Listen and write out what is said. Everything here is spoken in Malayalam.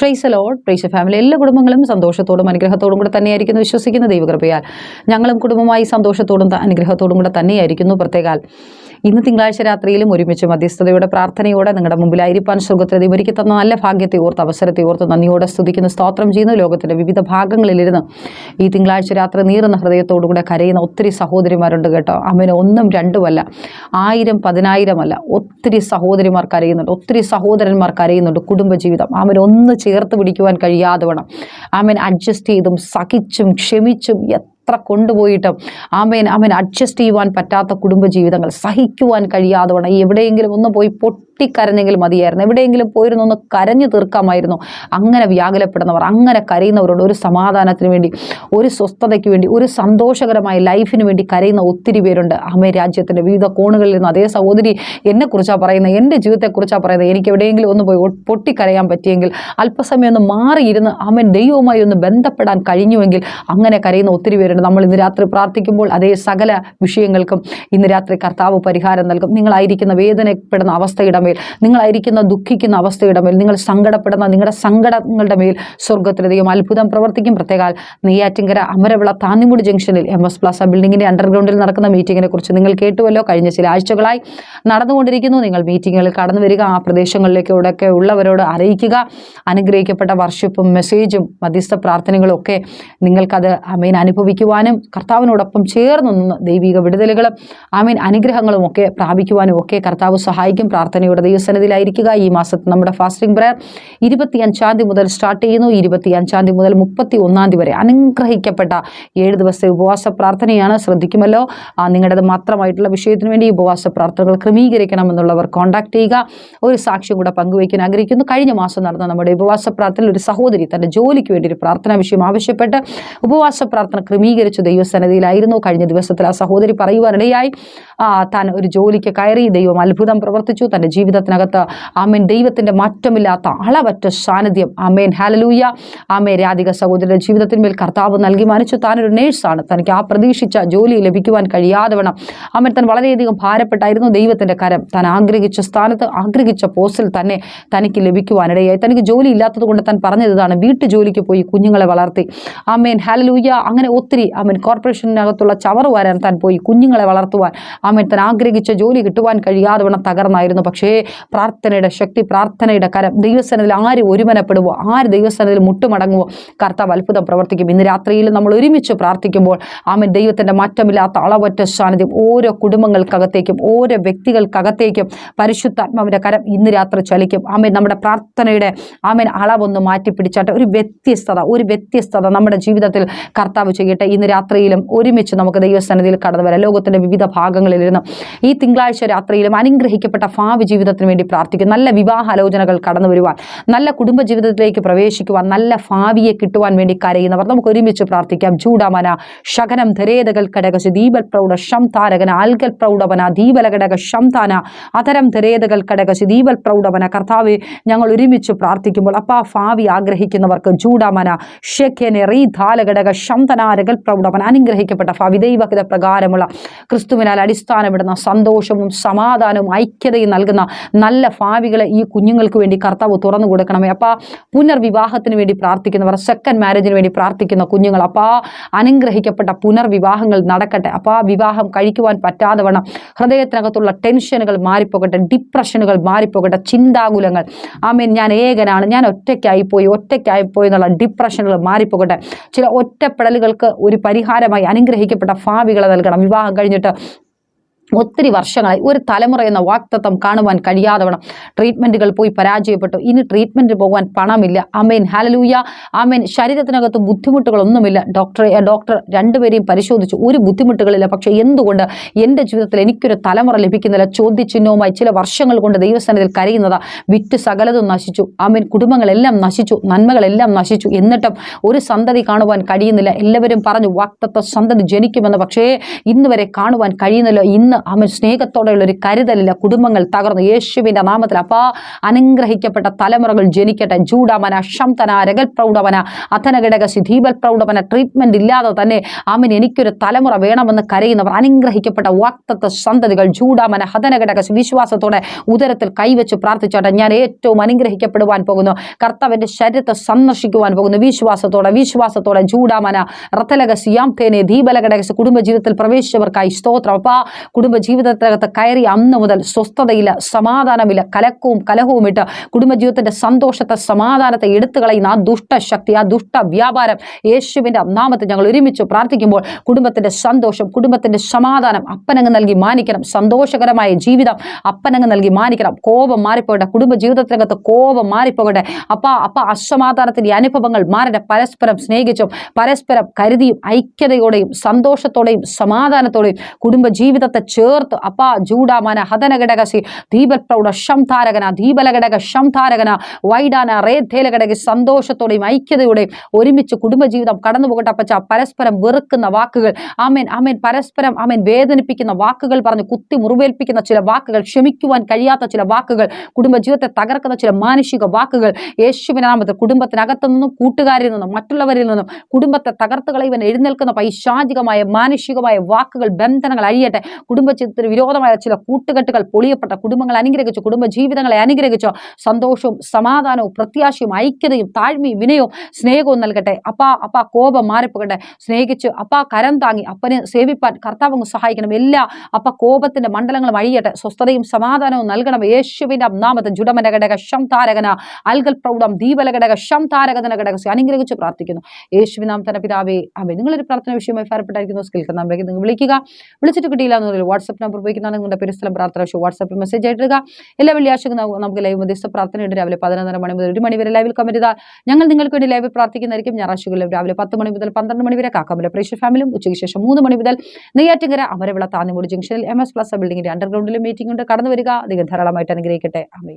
പ്രൈസ് ലോഡ് പ്രൈസ് ഫാമിലി എല്ലാ കുടുംബങ്ങളും സന്തോഷത്തോടും അനുഗ്രഹത്തോടും കൂടെ തന്നെയായിരിക്കുന്നു. വിശ്വസിക്കുന്ന ദൈവകൃപയാൽ ഞങ്ങളും കുടുംബമായി സന്തോഷത്തോടും അനുഗ്രഹത്തോടും കൂടെ തന്നെയായിരിക്കുന്നു. പ്രത്യേകാൽ ഇന്ന് തിങ്കളാഴ്ച രാത്രിയിലും ഒരുമിച്ച് മധ്യസ്ഥതയുടെ പ്രാർത്ഥനയോടെ നിങ്ങളുടെ മുമ്പിലായിരിക്കാൻ സ്വർഗത്തിൽ ദൈവം ഒരുക്കി തന്ന നല്ല ഭാഗ്യത്തെ ഓർത്ത് അവസരത്തെ ഓർത്ത് നന്ദിയോടെ സ്തുതിക്കുന്ന സ്തോത്രം ചെയ്യുന്ന. ലോകത്തിന്റെ വിവിധ ഭാഗങ്ങളിലിരുന്ന് ഈ തിങ്കളാഴ്ച രാത്രി നീറുന്ന ഹൃദയത്തോടുകൂടെ കരയുന്ന ഒത്തിരി സഹോദരിമാരുണ്ട് കേട്ടോ. അമ്മന് ഒന്നും രണ്ടുമല്ല ആയിരം പതിനായിരമല്ല ഒത്തിരി സഹോദരിമാർ കരയുന്നുണ്ട് ഒത്തിരി സഹോദരന്മാർ കരയുന്നുണ്ട് കുടുംബജീവിതം. അവൻ ഒന്ന് ചേർത്ത് പിടിക്കുവാൻ കഴിയാതെ വേണം. അവൻ അഡ്ജസ്റ്റ് ചെയ്തും സഹിച്ചും ക്ഷമിച്ചും എത്ര കൊണ്ടുപോയിട്ടും ആമേൻ അവൻ അഡ്ജസ്റ്റ് ചെയ്യുവാൻ പറ്റാത്ത കുടുംബജീവിതങ്ങൾ സഹിക്കുവാൻ കഴിയാതെ വേണം എവിടെയെങ്കിലും ഒന്ന് പോയി പൊട്ടിക്കരഞ്ഞെങ്കിൽ മതിയായിരുന്നു. എവിടെയെങ്കിലും പോയിരുന്നു ഒന്ന് കരഞ്ഞു തീർക്കാമായിരുന്നു. അങ്ങനെ വ്യാകുലപ്പെടുന്നവർ അങ്ങനെ കരയുന്നവരോട് ഒരു സമാധാനത്തിന് വേണ്ടി ഒരു സ്വസ്ഥതയ്ക്ക് വേണ്ടി ഒരു സന്തോഷകരമായ ലൈഫിന് വേണ്ടി കരയുന്ന ഒത്തിരി പേരുണ്ട്. അമ്മേ രാജ്യത്തിന്റെ വിവിധ കോണുകളിൽ നിന്ന് അതേ സഹോദരി എന്നെക്കുറിച്ചാണ് പറയുന്നത് എന്റെ ജീവിതത്തെക്കുറിച്ചാണ് പറയുന്നത്. എനിക്ക് എവിടെയെങ്കിലും ഒന്ന് പോയി പൊട്ടിക്കരയാൻ പറ്റിയെങ്കിൽ അല്പസമയം ഒന്ന് മാറിയിരുന്ന് അമ്മൻ ദൈവവുമായി ഒന്ന് ബന്ധപ്പെടാൻ കഴിഞ്ഞുവെങ്കിൽ അങ്ങനെ കരയുന്ന ഒത്തിരി പേരുണ്ട്. നമ്മൾ ഇന്ന് രാത്രി പ്രാർത്ഥിക്കുമ്പോൾ അതേ സകല വിഷയങ്ങൾക്കും ഇന്ന് രാത്രി കർത്താവ് പരിഹാരം നൽകും. നിങ്ങളായിരിക്കുന്ന വേദനപ്പെടുന്ന അവസ്ഥയുടെ മേൽ നിങ്ങളായിരിക്കുന്ന ദുഃഖിക്കുന്ന അവസ്ഥയുടെ മേൽ നിങ്ങൾ സങ്കടപ്പെടുന്ന നിങ്ങളുടെ സങ്കടങ്ങളുടെ മേൽ സ്വർഗത്തിലെ ദൈവം അത്ഭുതം പ്രവർത്തിക്കും. പ്രത്യേകാൽ നെയ്യാറ്റിങ്കര അമരവിള താന്നിമുടി ജംഗ്ഷനിൽ എം എസ് പ്ലാസ ബിൽഡിങ്ങിന്റെ അണ്ടർഗ്രൗണ്ടിൽ നടക്കുന്ന മീറ്റിങ്ങിനെ കുറിച്ച് നിങ്ങൾ കേട്ടുവല്ലോ. കഴിഞ്ഞ ചില ആഴ്ചകളായി നടന്നുകൊണ്ടിരിക്കുന്നു. നിങ്ങൾ മീറ്റിങ്ങുകളിൽ കടന്നു വരിക ആ പ്രദേശങ്ങളിലേക്കൂടെയൊക്കെ ഉള്ളവരോട് അറിയിക്കുക. അനുഗ്രഹിക്കപ്പെട്ട വർഷിപ്പും മെസ്സേജും മധ്യസ്ഥ പ്രാർത്ഥനകളും ഒക്കെ നിങ്ങൾക്കത് അമീൻ അനുഭവിക്കുവാനും കർത്താവിനോടൊപ്പം ചേർന്ന് ദൈവിക വിടുതലുകളും ആമീൻ അനുഗ്രഹങ്ങളും ഒക്കെ പ്രാപിക്കുവാനും ഒക്കെ കർത്താവ് സഹായിക്കും. പ്രാർത്ഥനയുടെ ദൈവസന്നിധിയിലായിരിക്കുക ഈ മാസത്തെ നമ്മുടെ ഫാസ്റ്റിംഗ് പ്രയർ ഇരുപത്തി അഞ്ചാം തീയതി മുതൽ സ്റ്റാർട്ട് ചെയ്യുന്നു. ഇരുപത്തി അഞ്ചാം തീയതി മുതൽ മുപ്പത്തി ഒന്നാം തീയതി വരെ അനുഗ്രഹിക്കപ്പെട്ട ഏഴ് ദിവസത്തെ ഉപവാസ പ്രാർത്ഥനയാണ്. ശ്രദ്ധിക്കുമല്ലോ. നിങ്ങളുടെ മാത്രമായിട്ടുള്ള വിഷയത്തിന് വേണ്ടി ഉപവാസ പ്രാർത്ഥനകൾ ക്രമീകരിക്കണമെന്നുള്ളവർ കോൺടാക്ട് ചെയ്യുക. ഒരു സാക്ഷ്യം കൂടെ പങ്കുവയ്ക്കാൻ ആഗ്രഹിക്കുന്നു. കഴിഞ്ഞ മാസം നടന്ന നമ്മുടെ ഉപവാസ പ്രാർത്ഥനയിൽ ഒരു സഹോദരി തന്റെ ജോലിക്ക് വേണ്ടി ഒരു പ്രാർത്ഥനാ വിഷയം ആവശ്യപ്പെട്ട് ഉപവാസ പ്രാർത്ഥന ക്രമീകരിച്ചു ദൈവസന്നിധിയിലായിരുന്നു. കഴിഞ്ഞ ദിവസത്തിൽ ആ സഹോദരി പറയുവാനിടയായി താൻ ഒരു ജോലിക്ക് കയറി ദൈവം അത്ഭുതം പ്രവർത്തിച്ചു. തന്റെ ജീവിതത്തിനകത്ത്. ആമേൻ. ദൈവത്തിന്റെ മാറ്റമില്ലാത്ത അളവറ്റ സാന്നിധ്യം. ആമേൻ. ഹാലലൂയ ആമേ രാധിക സഹോദരിയുടെ ജീവിതത്തിന്മേൽ കർത്താവ് നൽകി മാനിച്ചു താനൊരു നേഴ്സാണ്. തനിക്ക് ആ പ്രതീക്ഷിച്ച ജോലി ലഭിക്കുവാൻ കഴിയാതെ വേണം. ആമേൻ. താൻ വളരെയധികം ഭാരപ്പെട്ടായിരുന്നു ദൈവത്തിന്റെ കരം. താൻ ആഗ്രഹിച്ച സ്ഥാനത്ത് ആഗ്രഹിച്ച പോസ്റ്റിൽ തന്നെ തനിക്ക് ലഭിക്കുവാനിടയായി. തനിക്ക് ജോലി ഇല്ലാത്തത് കൊണ്ട് താൻ പറഞ്ഞത് ഇതാണ്. വീട്ടു ജോലിക്ക് പോയി കുഞ്ഞുങ്ങളെ വളർത്തി. ആമേൻ. ഹാലലൂയ അങ്ങനെ ഒത്തിരി ആമേൻ കോർപ്പറേഷനകത്തുള്ള ചവറ് വരാൻ താൻ പോയി കുഞ്ഞുങ്ങളെ വളർത്തുവാൻ. ആമേൻ. താൻ ആഗ്രഹിച്ച ജോലി കിട്ടുവാൻ കഴിയാതെ വേണം തകർന്നായിരുന്നു. പക്ഷേ പ്രാർത്ഥനയുടെ ശക്തി പ്രാർത്ഥനയുടെ കരം. ദൈവസനത്തിൽ ആര് ഒരുമനപ്പെടുവോ ആര് ദൈവസനത്തിൽ മുട്ടുമടങ്ങുവോ കർത്താവ് അത്ഭുതം പ്രവർത്തിക്കും. ഇന്ന് രാത്രിയിൽ നമ്മൾ ഒരുമിച്ച് പ്രാർത്ഥിക്കുമ്പോൾ ആമൻ. ദൈവത്തിന്റെ മാറ്റമില്ലാത്ത അളവറ്റ സാന്നിധ്യം ഓരോ കുടുംബങ്ങൾക്കകത്തേക്കും ഓരോ വ്യക്തികൾക്കകത്തേക്കും പരിശുദ്ധാത്മാവിന്റെ കരം ഇന്ന് രാത്രി ചലിക്കും. ആമൻ. നമ്മുടെ പ്രാർത്ഥനയുടെ ആമൻ അളവൊന്ന് മാറ്റിപ്പിടിച്ചാട്ടെ. ഒരു വ്യത്യസ്തത ഒരു വ്യത്യസ്തത നമ്മുടെ ജീവിതത്തിൽ കർത്താവ് ചെയ്യട്ടെ. ഇന്ന് രാത്രിയിലും ഒരുമിച്ച് നമുക്ക് ദൈവസന്നിധിയിൽ കടന്നു വരാം ലോകത്തിന്റെ വിവിധ ഭാഗങ്ങളിലിരുന്ന് ഈ തിങ്കളാഴ്ച രാത്രിയിലും അനുഗ്രഹിക്കപ്പെട്ട ഭാവി ജീവിതത്തിന് വേണ്ടി പ്രാർത്ഥിക്കും. നല്ല വിവാഹാലോചനകൾ കടന്നു വരുവാൻ നല്ല കുടുംബ ജീവിതത്തിലേക്ക് പ്രവേശിക്കുവാൻ നല്ല ഭാവിയെ കിട്ടുവാൻ വേണ്ടി കരയുന്നവർ നമുക്ക് ഒരുമിച്ച് പ്രാർത്ഥിക്കാം. ചൂടാമന ശകനം ധരേതകൾ കടകശ ദീപൽ പ്രൗഢ ശംതാരകന ആൽഗൽ പ്രൗഢവന ദീപല കടക ശംതാന അതരം ധരേതകൾ കടകശ ദീപൽ പ്രൗഢവന കർത്താവ് ഞങ്ങൾ ഒരുമിച്ച് പ്രാർത്ഥിക്കുമ്പോൾ അപ്പാ ഭാവി ആഗ്രഹിക്കുന്നവർക്ക് ചൂടാമന ഷെഖ്യനെ റീധാലഘടക ശംതനാരകൽ പ്രൗഢവൻ അനുഗ്രഹിക്കപ്പെട്ട ഭാവി ദൈവഹിത പ്രകാരമുള്ള ക്രിസ്തുവിനാൽ അടിസ്ഥാനമിടുന്ന സന്തോഷവും സമാധാനവും ഐക്യതയും നൽകുന്ന നല്ല ഭാവികളെ ഈ കുഞ്ഞുങ്ങൾക്ക് വേണ്ടി കർത്താവ് തുറന്നു കൊടുക്കണമേ. അപ്പാ പുനർവിവാഹത്തിന് വേണ്ടി പ്രാർത്ഥിക്കുന്നവർ സെക്കൻഡ് മാരേജിന് വേണ്ടി പ്രാർത്ഥിക്കുന്ന കുഞ്ഞുങ്ങൾ അപ്പാ അനുഗ്രഹിക്കപ്പെട്ട പുനർവിവാഹങ്ങൾ നടക്കട്ടെ. അപ്പാ വിവാഹം കഴിക്കുവാൻ പറ്റാതെ വണ്ണം ഹൃദയത്തിനകത്തുള്ള ടെൻഷനുകൾ മാറിപ്പോകട്ടെ ഡിപ്രഷനുകൾ മാറിപ്പോകട്ടെ ചിന്താകുലങ്ങൾ. ആമേൻ. ഞാൻ ഏകനാണ്. ഞാൻ ഒറ്റയ്ക്കായി പോയി ഒറ്റയ്ക്കായി പോയി എന്നുള്ള ഡിപ്രഷനുകൾ മാറിപ്പോകട്ടെ. ചില ഒറ്റപ്പെടലുകൾക്ക് ഒരു പരിഹാരമായി അനുഗ്രഹിക്കപ്പെട്ട ഭാവികളെ നൽകണം. വിവാഹം കഴിഞ്ഞിട്ട് ഒത്തിരി വർഷങ്ങളായി ഒരു തലമുറ എന്ന വാക്തത്വം കാണുവാൻ കഴിയാതെ വേണം ട്രീറ്റ്മെന്റുകൾ പോയി പരാജയപ്പെട്ടു. ഇനി ട്രീറ്റ്മെന്റ് പോകാൻ പണമില്ല. അമേൻ ഹലലൂയ ആമേൻ ശരീരത്തിനകത്ത് ബുദ്ധിമുട്ടുകളൊന്നുമില്ല. ഡോക്ടറെ ഡോക്ടർ രണ്ടുപേരെയും പരിശോധിച്ചു. ഒരു ബുദ്ധിമുട്ടുകളില്ല. പക്ഷേ എന്തുകൊണ്ട് എന്റെ ജീവിതത്തിൽ എനിക്കൊരു തലമുറ ലഭിക്കുന്നില്ല? ചോദ്യചിഹ്നവുമായി ചില വർഷങ്ങൾ കൊണ്ട് ദൈവസ്ഥാനത്തിൽ കരയുന്നതാ. വിറ്റ് സകലതും നശിച്ചു. ആമേൻ കുടുംബങ്ങളെല്ലാം നശിച്ചു. നന്മകളെല്ലാം നശിച്ചു. എന്നിട്ടും ഒരു സന്തതി കാണുവാൻ കഴിയുന്നില്ല. എല്ലാവരും പറഞ്ഞു വാക്തത്വ സന്തതി ജനിക്കുമെന്ന്. പക്ഷേ ഇന്ന് വരെ കാണുവാൻ കഴിയുന്നില്ല. ഇന്ന് ആമൻ സ്നേഹത്തോടെയുള്ള ഒരു കരുതലില്ല. കുടുംബങ്ങൾ തകർന്നു. യേശുവിന്റെ നാമത്തിൽ അപ്പാ അനുഗ്രഹിക്കപ്പെട്ട തലമുറകൾ ജനിക്കട്ടെ. ചൂടാമന ശംതന രഗൽ പ്രൗഢവന അധനഘടക ദീപൽ പ്രൗഢവന ട്രീറ്റ്മെന്റ് ഇല്ലാതെ തന്നെ ആമൻ എനിക്കൊരു തലമുറ വേണമെന്ന് കരയുന്നവർ അനുഗ്രഹിക്കപ്പെട്ട വാക്തത്വ സന്തതികൾ ചൂടാമന ഹതനഘടക വിശ്വാസത്തോടെ ഉദരത്തിൽ കൈവച്ച് പ്രാർത്ഥിച്ചോട്ടെ. ഞാൻ ഏറ്റവും അനുഗ്രഹിക്കപ്പെടുവാൻ പോകുന്നു. കർത്താവിന്റെ ശരീരത്തെ സന്ദർശിക്കുവാൻ പോകുന്നു. വിശ്വാസത്തോടെ വിശ്വാസത്തോടെ ചൂടാമന റത്തലകസ് യാം തേനെ ദീപലഘടകസ് കുടുംബജീവിതത്തിൽ പ്രവേശിച്ചവർക്കായി സ്തോത്രം. അപ്പാ കുടുംബജീവിതത്തിനകത്ത് കയറി അന്ന് മുതൽ സ്വസ്ഥതയില്ല സമാധാനമില്ല കലക്കവും കലഹവും ഇട്ട് കുടുംബജീവിതത്തിന്റെ സന്തോഷത്തെ സമാധാനത്തെ എടുത്തു കളയുന്ന ആ ദുഷ്ടശക്തി ആ ദുഷ്ട വ്യാപാരം യേശുവിന്റെ നാമത്തിൽ ഞങ്ങൾ ഒരുമിച്ച് പ്രാർത്ഥിക്കുമ്പോൾ കുടുംബത്തിന്റെ സന്തോഷം കുടുംബത്തിന്റെ സമാധാനം അപ്പനങ്ങ് നൽകി മാനിക്കണം. സന്തോഷകരമായ ജീവിതം അപ്പനങ്ങ് നൽകി മാനിക്കണം. കോപം മാറിപ്പോകട്ടെ. കുടുംബജീവിതത്തിനകത്ത് കോപം മാറിപ്പോകട്ടെ. അപ്പ അപ്പ അസമാധാനത്തിന്റെ അനുഭവങ്ങൾ മാറട്ടെ. പരസ്പരം സ്നേഹിച്ചും പരസ്പരം കരുതിയും ഐക്യതയോടെയും സന്തോഷത്തോടെയും സമാധാനത്തോടെയും കുടുംബ ജീവിതത്തെ ചേർത്ത്. അപ്പ ജൂഡാമന ഹതനഘടകസി ദീപപ്രൗഢ ശംധാരകന ദീപലഘടക ശംധാരകന വൈഡാന റേധേലഘടക സന്തോഷത്തോടെയും ഐക്യതയോടെയും ഒരുമിച്ച് കുടുംബജീവിതം കടന്നു പോകട്ടെ അപ്പച്ച. പരസ്പരം വെറുക്കുന്ന വാക്കുകൾ. ആമേൻ ആമേൻ. പരസ്പരം ആമേൻ. വേദനിപ്പിക്കുന്ന വാക്കുകൾ പറഞ്ഞ് കുത്തി മുറിവേൽപ്പിക്കുന്ന ചില വാക്കുകൾ ക്ഷമിക്കുവാൻ കഴിയാത്ത ചില വാക്കുകൾ കുടുംബജീവിതത്തെ തകർക്കുന്ന ചില മാനുഷിക വാക്കുകൾ. യേശുവിനാമത്തിൽ നാമത്തിൽ കുടുംബത്തിനകത്തു നിന്നും കൂട്ടുകാരിൽ നിന്നും മറ്റുള്ളവരിൽ നിന്നും കുടുംബത്തെ തകർത്തുകളെ ഇവൻ എഴുന്നേൽക്കുന്ന പൈശാചികമായ മാനുഷികമായ വാക്കുകൾ ബന്ധനങ്ങൾ അഴിയട്ടെ. കുടുംബജീവിതത്തിന് വിരോധമായ ചില കൂട്ടുകെട്ടുകൾ പൊളിയപ്പെട്ട കുടുംബങ്ങൾ അനുഗ്രഹിച്ചു കുടുംബ ജീവിതങ്ങളെ അനുഗ്രഹിച്ചു. സന്തോഷവും സമാധാനവും പ്രത്യാശയും ഐക്യതയും താഴ്മയും വിനയവും സ്നേഹവും നൽകട്ടെ. അപ്പാ അപ്പാ കോപം മാറിപ്പോകട്ടെ. സ്നേഹിച്ച് അപ്പാ കരം താങ്ങി അപ്പനെ സേവിപ്പാൻ കർത്താവ് സഹായിക്കണം. എല്ലാ അപ്പ കോപത്തിന്റെ മണ്ഡലങ്ങളും അഴിയട്ടെ. സ്വസ്ഥതയും സമാധാനവും നൽകണം. യേശുവിന്റെ നാമത്തെ ജുഡമന ഘടക ശം താരകന. അൽഗൽ പ്രൗഢം ദീപല ഘടക ശം താരകന ഘടക അനുഗ്രഹിച്ച് പ്രാർത്ഥിക്കുന്നു. യേശുവിനാം തന്നെ പിതാവേ. അവ നിങ്ങളൊരു പ്രാർത്ഥന വിഷയമായി ഫലപ്പെട്ടായിരിക്കുന്നു നമ്പറേക്ക് നിങ്ങൾ വിളിക്കുക. വിളിച്ചിട്ട് കിട്ടിയില്ല എന്നുള്ളൊരു വാട്സ്ആപ്പ് നമ്പർ ഉപയോഗിക്കുന്നതാണ് നിങ്ങളുടെ പെരുസ്ഥലം പ്രാർത്ഥന ഷോ വാട്സപ്പിൽ മെസ്സേജ് ആയിട്ടിടുക. എല്ലാ വെള്ളിയാഴ്ചയും നമുക്ക് ലൈവ് മധ്യസ്ഥ പ്രാർത്ഥനയുണ്ട് രാവിലെ പതിനൊന്നര മണി മുതൽ ഒരു മണി വരെ ലൈവിൽ കമന്റ് ഞങ്ങൾ നിങ്ങൾക്ക് വേണ്ടി ലൈവിൽ പ്രാർത്ഥിക്കുന്നതായിരിക്കും. ഞായറാഴ്ചകളിൽ രാവിലെ പത്ത് മണി മുതൽ പന്ത്രണ്ട് മണി വരെ കാക്കാമല പ്രേക്ഷ ഫാമിലും ഉച്ചയ്ക്ക് ശേഷം മൂന്ന് മണി മുതൽ നെയ്യാറ്റിങ്കര അമരവിള താന്നിമൂട് ജംഗ്ഷനിൽ എം എസ് പ്ലസ് ബിൽഡിംഗിന്റെ അണ്ടർഗ്രൗണ്ടിലും മീറ്റിംഗ് ഉണ്ട്. കടന്നു വരിക. അധികം ധാരാളമായിട്ട് അനുഗ്രഹിക്കട്ടെ. അമേ